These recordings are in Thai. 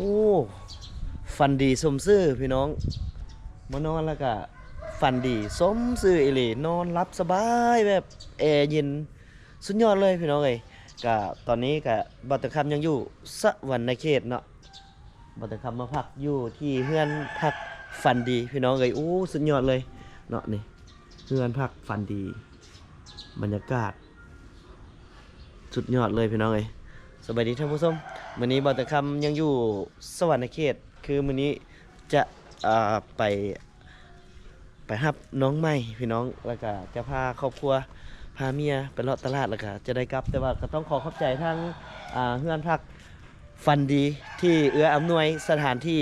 โอ้ฟันดีสมซื่อพี่น้องมานอนแล้วก็ฟันดีสมซื่ออีหลีนอนรับสบายแบบแอร์เย็นสุดยอดเลยพี่น้องเอ้ยก็ตอนนี้ก็บัตรคำยังอยู่สวรรณเขตเนาะบัตรคำมาพักอยู่ที่เฮือนพักฟันดีพี่น้องเอ้ยโอ้สุดยอดเลยเนาะนี่เฮือนพักฟันดี บรรยากาศสุดยอดเลยพี่น้องเอ้ยสวัสดีท่านผู้ชม มื้อนี้บัตรคำยังอยู่สวรรณเขต คือมื้อนี้จะอ่าไป ไปรับน้องใหม่พี่น้องแล้วก็จะพาครอบครัวพาเมียไปเลาะตลาดแล้วก็จะได้กลับ แต่ว่าก็ต้องขอขอบใจทั้งอ่าเฮือนพักฟันดีที่เอื้ออำนวยสถานที่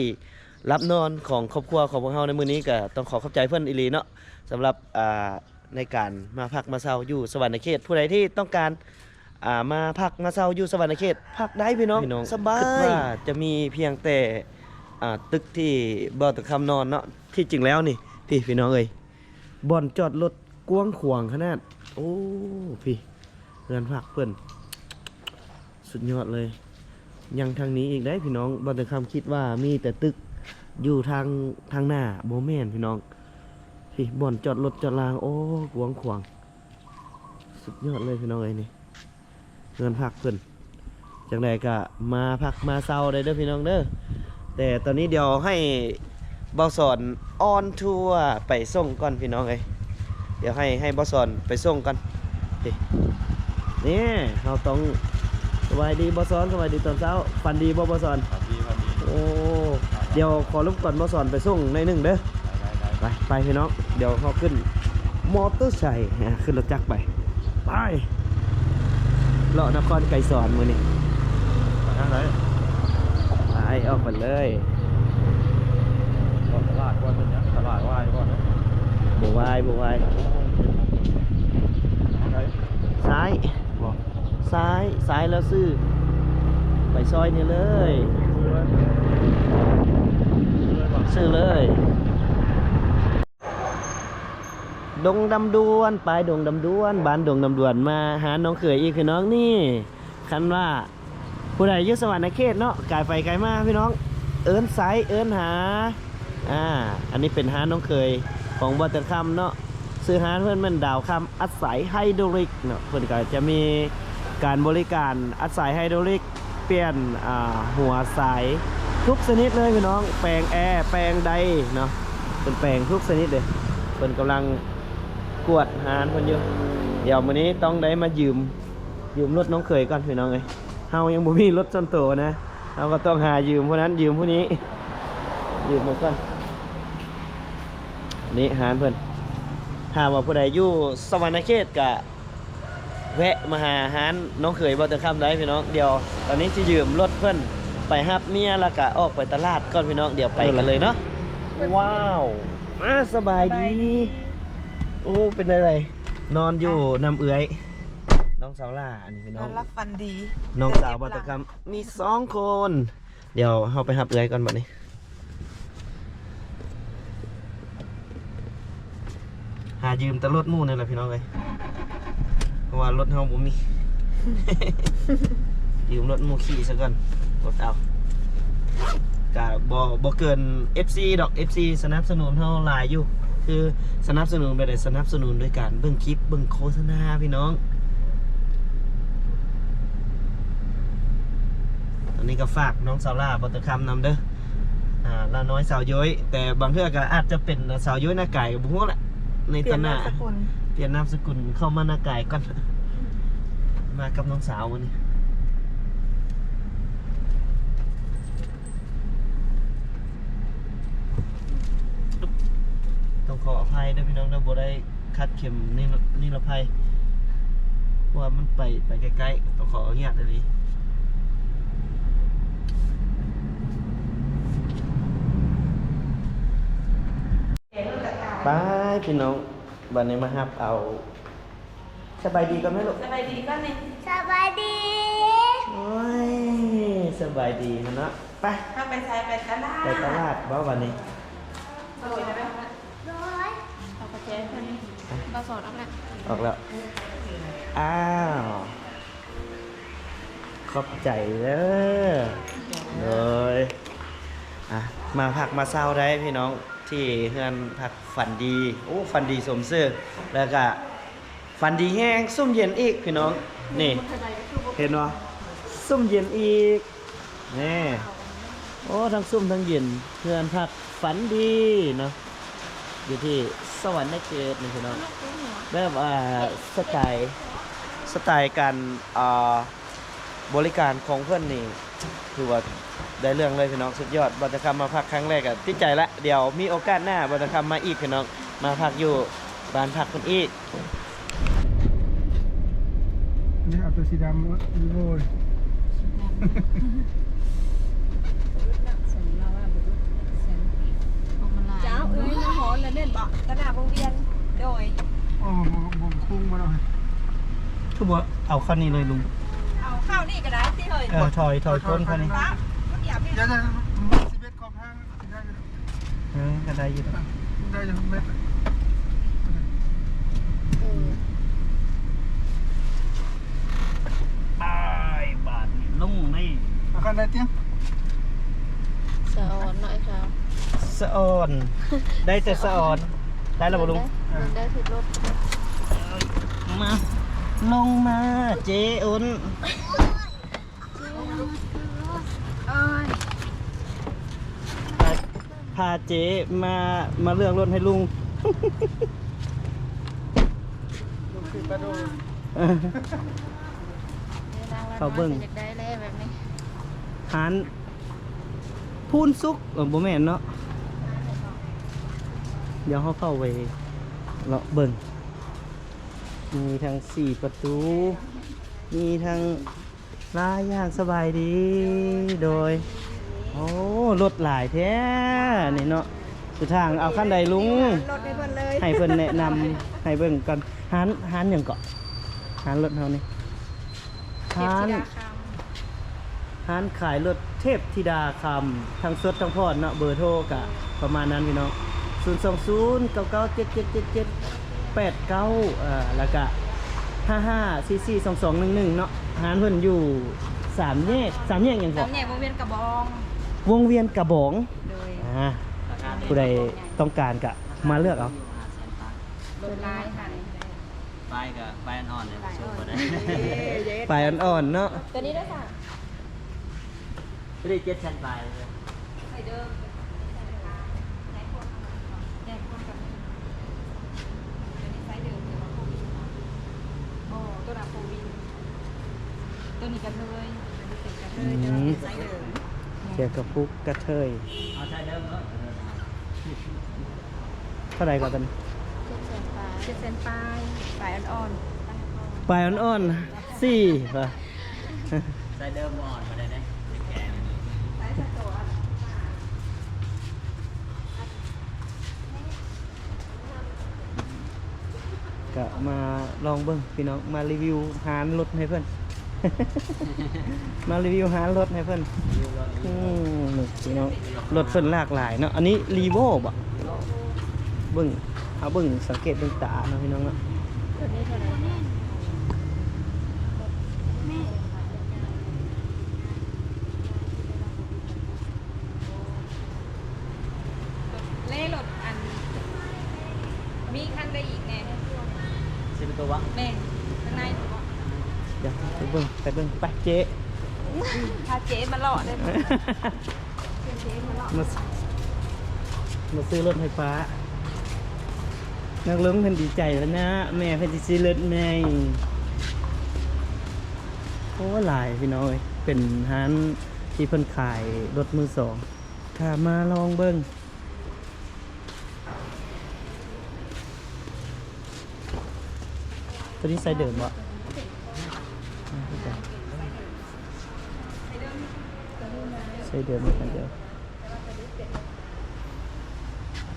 รับนอนของครอบครัวของพวกเราในมื้อนี้ก็ต้องขอขอบใจเพิ่นอีหลีเนาะสำหรับอ่าในการมาพักมาเซาอยู่สวรรณเขตผู้ใดที่ต้องการ อ่ามาพักมาเซาอยู่สวรรณเขตพักได้พี่น้องสบายว่าจะมีเพียงแต่อ่าตึกที่บ่อตะคำนอนเนาะที่จริงแล้วนี่พี่พี่น้องเอ้ยบ่อนจอดรถกว้างขวางขนาดโอ้พี่เงินผักเพื่อนสุดยอดเลย ยังทางนี้อีกได้พี่น้องบ่แต่คำคิดว่ามีแต่ตึกอยู่ทางทางหน้าโบแมนพี่น้องพี่บ่อนจอดรถจอดรางโอ้กว้างขวางสุดยอดเลยพี่น้องเอ้ยนี่ เงินผักเพื่อนจังใดก็มาพักมาเซาได้เด้อพี่น้องเด้อแต่ตอนนี้เดี๋ยวให้บอสอนออนทัวร์ไปส่งก่อนพี่น้องเอ้ยเดี๋ยวให้ให้บอสอนไปส่งก่อนนี่นี่เราต้องสวัสดีบอสอนสวัสดีตอนเช้าฟันดีบ่บอสอนครับพี่ครับพี่โอ้เดี๋ยวขอรบกวนบอสอนไปส่งในอยหนึ่งเด้อได้ได้ไปไปพี่น้องเดี๋ยวเขาขึ้นมอเตอร์ไซค์อะขึ้นรถจักรไปไป เลาะนครไกรสอนมือนี่ไปทางไหนไปออกไปเลยก่อนตลาดก่อนเป็นยังตลาดไหว้ก่อนนะบวายบวายทางไหนซ้ายซ้ายซ้ายแล้วซื้อ ไปซอยนี่เลยซื้อเลยซื้อเลยบอก ซื้อเลย ดงดำดวนไปดงดำดวนบ้านดงดำดวนมาหาน้องเขยอีกคือน้องนี่คันว่าผู้ใดยุสวรรณเขตเนาะกายไปไกลมาพี่น้อง เอิ้นไซเอิ้นหาอ่าอันนี้เป็นหาน้องเขยของบัตเตอร์คัมเนาะซื้อหาเพื่อนมันดาวคำอาศัยไฮโดรลิกเนาะเพื่อนก็จะมีการบริการอาศัยไฮโดรลิก เปลี่ยนอ่าหัวสายทุกชนิดเลยพี่น้อง แปลงแอร์แปลงใดเนาะเป็นแปลงทุกชนิดเลยเพิ่นกำลัง กวดหารเพิ่นอยู่เดี๋ยววันนี้ต้องได้มายืมยืมรถน้องเขยก่อนพี่น้องเอ้ยเฮายังบ่มีรถส่วนตัวนะเฮาก็ต้องหายืมผู้นั้นยืมผู้นี้ ยืมมาก่อนนี่หารเพิ่นถ้าว่าผู้ใดอยู่สวรรณเขตกะแวะมาหาหารน้องเขยบ่จะคำได้พี่น้องเดี๋ยวตอนนี้จะยืมรถเพิ่นไปฮับเมียแล้วก็ออกไปตลาดก่อนพี่น้องเดี๋ยวไปกันเลยเนาะว้าวมาสบายดี โอ้ เป็นอะไร นอนอยู่น้ำเอื้อย น้องสาวล่าอันนี้พี่นน้ออง นรับฟันดีน้องสาวบ่จะคำมีสองคน เดี๋ยวเราไปฮับเอื้อยก่อนบัดนี้หายืมแตรถหมู่นี่แหละพี่น้องเลยเพราะว่ารถเฮาบ่มี ยืมรถหมู่ขี่ซะก่อนรถเอากะบ่บ่เกิน FC ดอก FC สนับสนุนเฮาหลายอยู่ คือสนับสนุนไปได้สนับสนุนด้วยการเบิ่งคลิปเบิ่งโฆษณาพี่น้องอันนี้ก็ฝากน้องสาวล่าบัตรคำนำเด้ออ่าลาน้อยสาวย้อยแต่บางเทื่อก็อาจจะเป็นสาวย้อยหน้าไก่กับพวกแหละในเปลี่ตยนอนหนาน้ามสกุลเปลี่ยนนามสกุลเข้ามาหน้าไก่ก่อนมากับน้องสาววันนี้ต้อง ขออภัยด้วยพี่น้องนะบ่ได้คัดเข็มนี่นี่ละภัยเพราะว่ามันไปไปไกลๆต้องขออนุญาตเลยไปพี่น้องวันนี้มาฮับเอาสบายดีกันไหมลูกสบายดีก็นี่สวัสดีโอ้ยสบายดีนะเนาะไปถ้าไปใช้ไปตลาดไปตลาดบ้าวันนี้สวยนะแม่ สอนออกแล้วออกแล้ว อ้าว ขอบใจเด้อเลยอะ มาพักมาเศร้าได้พี่น้องที่เฮือนพักฝันดี โอ้ฝันดีสมซื่อแล้วก็ฝันดีแห้งซุ่มเย็นอีกพี่น้อง นี่ เห็นวะซุ่มเย็นอีก นี่ โอ้ทั้งซุ่มทั้งเย็นเฮือนพักฝันดีเนาะอยู่ที่สวรรค์เกตนี่พี่น้อง แบบว่าสไตล์สไตล์การอ่าบริการของเพื่อนนี่คือว่าได้เรื่องเลยพี่น้องสุดยอดบัตรคำมาพักครั้งแรกอะติดใจละเดี๋ยวมีโอกาสหน้าบัตรคำมาอีกพี่น้องมาพักอยู่บ้านพักคนอีกนี่เอาตัวสีดำอีโว้ยเจ้าเอ้ยน้ำหอมแล้วเน่นบอกตลาดวงเวียนโดย อ๋อบ่มคุ้งมาหน่อยคือบอกเอาข้อนี้เลยลุงเอาข้าวนี่ก็ได้ที่เฮ้ยเออถอยถอยก้นข้อนี้ฟ้าก็อยากพี่เดี๋ยวจะสิบเอ็ดขอบห้างสิได้อยู่เออก็ได้อยู่ได้อยู่เม็ดบายบาทลุงนี่เอาคันได้เตี้ยงสะออนหน่อยครับสะออน ได้แต่สะออน ได้แล้วบ่ลุง ได้ถิดรถมาลงมาเจอุ่นเอ้ยพาพาเจมามาเลือกรถให้ลุงลูกศิษย์มาดูเขาเบิ่งอยากได้เลยแบบนี้หานพูนซุกเออบ่แม่นเนาะเดี๋ยวเขาเข้าไป เลาะเบิ่งมีทั้งสี่ประตู มีทั้งลายอย่างสบายดีโดย โอ้รถหลายแท้นี่เนาะสุดทางเอาขั้นใดลุง รถให้เพิ่นเลยให้เพิ่นแนะนำให้เบิ่งกันหานหานหยังเกาะหานรถเฮานี่เทพหานธิดาคร้านขายรถเทพธิดาคำทั้งสดทั้งพอดเนาะเบอร์โทรกะประมาณนั้นพี่น้อง 0 2 0 9 9 7 7 7 7 8 9เอ่อแล้วก็5 5 4 4 2 2 1 1เนาะร้านเพิ่นอยู่สามแยกสามแยกหยังำบ่สำเนียงวงเวียนกระบอง วงเวียนกระบองโดยอ่าผู้ใดต้องการกะมาเลือกเอาโดยลายค่ะไปกับไปอ่อนๆเลยสู้บ่ได้ไปอ่อนๆเนาะตัวนี้ด้วยค่ะไม่ได้เจ็ดชั้นไปเลยใส่เดิมใช้คนแยกคนกับตัวนี้ไซส์เดิมแต่ว่าโควิดโอ้ตัวนั้นโควิด ตัวนี้กระเทยตัวนี้เป็นกระเทยแต่ว่าเป็นไซส์เดิมเกี่ยวกับพุกกระเทยเอาใช้เดิมแล้วเท่าไหร่ก่อนตอนนี้เจ็ดเซนปลายปลายอ่อนไปอ่อนๆสี่ป่ะใช้เดิมอ่อนมาได้ไหมแกงๆไซส์สะโตอะก็มาลองเบิ้งพี่น้องมารีวิวหารรถให้เพื่อน มารีวิวหารถให้เพื่อนอืมนี่พี่น้องรถเพิ่นหลากหลายเนาะ อันนี้รีโวบ่เบิ้งเอาเบิ้งสังเกตเบิ้งตาเนาะพี่น้องเนาะตัวนี้เท่าไหร่เล่รถอัน มีคันได้อีกแน่สิบตัววะแม่ข้างในถูกป่ะ เดี๋ยวไปเบิ้งไปเบิ้งไปเจ๊พาเจ๊มาหล่อได้ไหมเจ๊มาหล่อมามาซื้อรถไฟฟ้า นักลงเพิ่นดีใจแล้วนะ แม่เพิ่นสิซื้อรถใหม่โอ้หลายพี่น้องเอ้ยเป็นร้านที่เพิ่นขายรถมือสองถ้ามาลองเบิ่งตัวนี้ใส่เดิมบ่ใส่เดิมเหมือนกันเดียวตั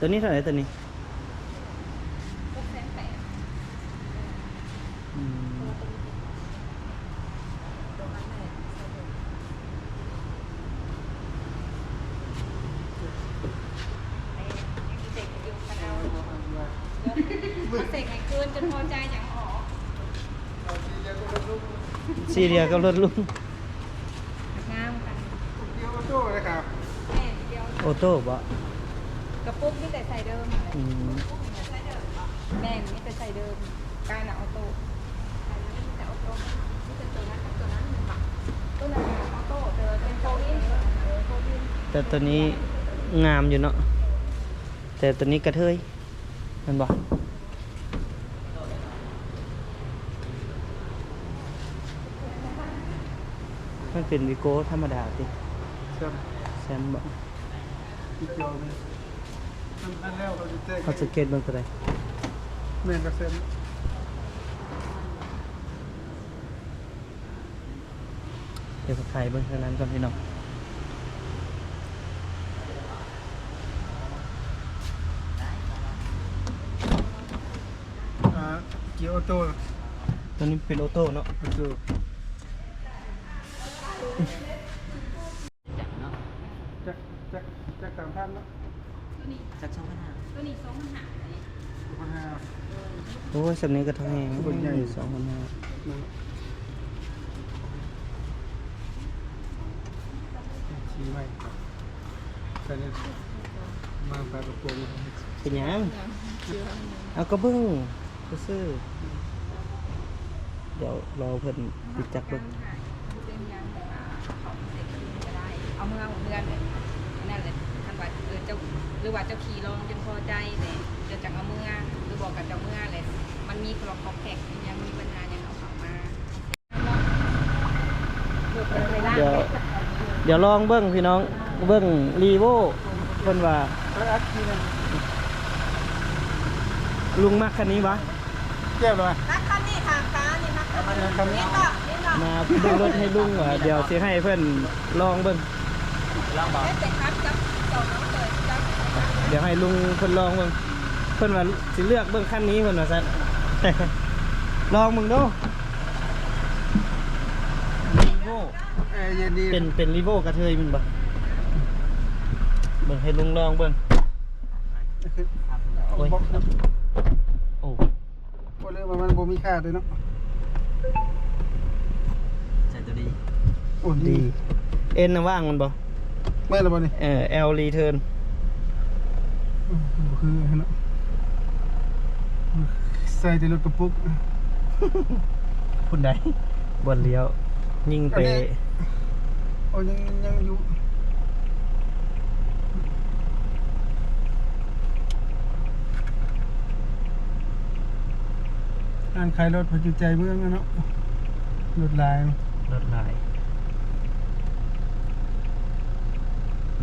วนี้เท่าไหร่ตัวนี้อืมเด็ โจ้เลยครับแม่เดียวโอ้โต้บ่กระปุกนี่แต่ใส่เดิมอืมแม่งนี่แต่ใส่เดิมกายน่ะออโต้กายน่ะนี่แต่ออโต้นี่เป็นตัวนั้นกับตัวนั้นมันบักตัวนั้นน่ะออโต้เธอเป็นโฟวินเออโฟวินแต่ตัวนี้งามอยู่เนาะแต่ตัวนี้กระเทยมันบ่มันเป็นวิโก้ธรรมดาติ ใช่ไหมแซมบ่ที่เกี่ยวนี่อันอันแล้วเขาจะแจ้งเขาสังเกตเบิ่งตัวใดแม่นกับเซนเดี๋ยวใครเบิ่งทางนั้นก่อนพี่น้องอ่าเกียร์ออโต้ตัวนี้เป็นออโต้เนาะออโต้ จักเนาะ จักจักจักสาม พันเนาะตัวนี้จักสองพันห้าตัวนี้สองพันห้าอันนี้พันห้าโอ้ยสำนี้ก็เท่าแหงส่วนใหญ่สองพันห้านั่นชี้ไว้ครับแต่เนี่ยมาปลากระโปรงเป็นหยังเอาก็เบิ่งซื่อๆเดี๋ยวรอเพิ่นติดจักเบิ่งเป็นยังแต่ว่าของเสร็จก็ได้เอาเมื่อเอาเดือนเลย จ้าหรือว่าเจ้าขี่ลองจนพอใจแต่เดี๋ยวจะเอาเมื่อหรือบอกกับเจ้าเมื่อเลยมันมีกรอกคอกแขกยังมีปัญหายังเอาเข้ามาหลุดเลยไม่ได้เดี๋ยวเดี๋ยวลองเบิ่งพี่น้องเบิ่งรีโวเพิ่นว่าเอ้ยอัดทีนึงลุงมักคันนี้วะเก็บเลยนักคันนี้ทางฟ้านี่นักคันนี้คันนี้นี่ก็นี่ก็มาดูรถให้ลุงว่าเดี๋ยวสิให้เพิ่นลองเบิ่งลองบอก เดี๋ยวให้ลุงเพิ่นลองเบิ่งเพิ่นว่าสิเลือกเบิ่งคันนี้เพิ่นว่าซั่น ลองมึงดูรีโวเอ้ยเย็นดีเป็นเป็นรีโวกระเทยมันบ่เบิ่งให้ลุงลองเบิ่งโอ้ยบอกโอ้โอ้เลยว่ามันบ่มีค่าเลยเนาะใส่ตัวดีโอ้ดีดีเอ็นน่ะว่างมันบ่ไม่ละบ่นี่เออ L return อืมบ่ คือเนาะใส่ในรถกระปุกคุณใดบนเลี้ยว ยิงไปอันนี้โอ้ยังยังอยู่ร้านขายรถพอจุใจเมืองอะเนาะรถลายรถลาย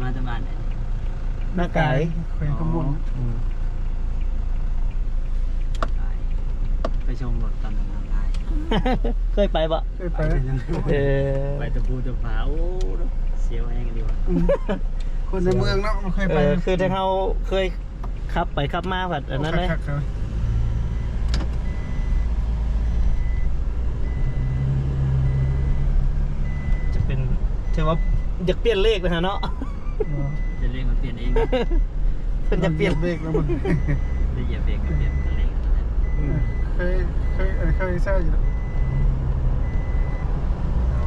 มาตะวันไหน หน้าไก่แขวนขบวนอืมไปไปชมรถตอนนั้นลายเคยไปปะเคยไปแล้วเออไปตะปูตะผาโอ้เสียวแห้งดีวะอืมคนในเมืองเนาะไม่เคยเอไปอคือถ้าเขาเคยขับไปขับมาผัดอันนั้นเลยคักๆครับจะเป็นถือว่าอยากเปลี่ยนเลขนะฮะเนาะ จะเรียกมันเปลี่ยนเองนะเพิ่นจะเปลี่ยนเบรกแล้วมันได้เหยียบเบรกก็เปลี่ยนเป็นเลงเคยเคยเออเคยใช่อยู่แล้ว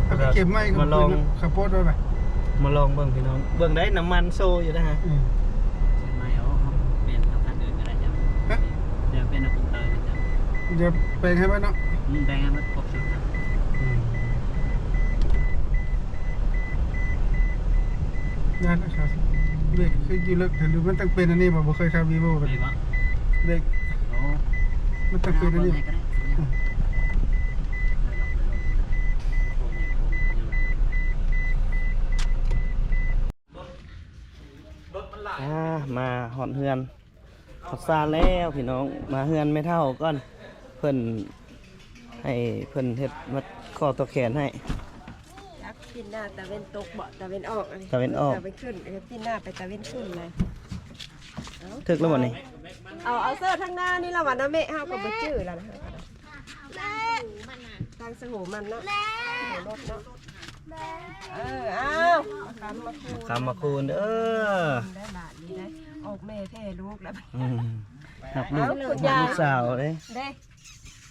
เอาไปเก็บไม้กับมาลอง ขับโพดไว้ไหมมาลองเบิ่งพี่น้อง เบิ่งได้น้ำมันโซอยู่นะฮะอืมใช่ไหมเอาเปลี่ยนเอาคันอื่นก็ได้จ้ะเดี๋ยวเป็นเอาคุมเตอร์จ้ะเดี๋ยวแปลงให้ไว้เนาะมึงแบ่งให้มันครบสุดนะงานนะครับ เบรกคืออยู่เลิกแต่รู้มันต้องเป็นอันนี้บ่บ่เคยขับวีโว่ไปวะเบรกโอ้มันต้องเป็นอันนี้ก็ได้รถมันหลายอ่ามาหอดเฮือนหอดซาแล้วพี่น้องมาเฮือนไม่เท่าก่อนเพิ่นให้เพิ่นเฮ็ดมัดข้อตัวแขนให้รั กปินหน้าตะเว้นตกเบาะตะเว้นออกเลยตะเว้นออก ตะเว้นขึ้นเออปินหน้าไปตะเว้นขึ้นเลยถึกแล้วบ่นี่เอาเอาเสื้อทั้งหน้านี่ละวันนะแม่ห้าวกับบ่จื้อแล้วนะทางสงูมันเนาะสงูรถเนาะเออเอาคำมาคูณคำมาคูณเด้อได้บาทนี้ได้ออกแม่แท้ลูกแล้วอืมหักลูกเอาคุณยายลูกสาวเด้เด้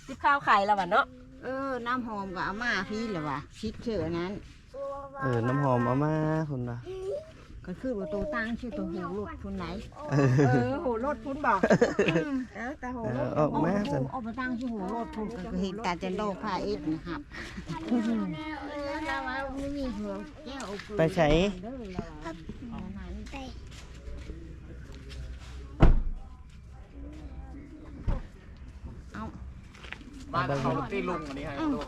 จิบข้าวไข่ละวันเนาะเออ น้ำหอมก็เอามาพี่เหรอวะคิดเชื่อนั้น เออน้ำหอมเอามาคุณนะก็คือว่าตัวตั้งชื่อตัวหูรถพุ่นไหนเอเอออหูรถพุ่นบอกเออแต่หูรถเออออกมาสิเอาไปตั้งชื่อหูรถพุ่นก็เห็นการจะโลพาเอ็ดนะครับเออเราว่าไม่มีหัวแก้วเอาปืนไปใช้เด้อเราว่าเอาไหนเอาบ้านเขาที่ลุงอันนี้ให้ลูก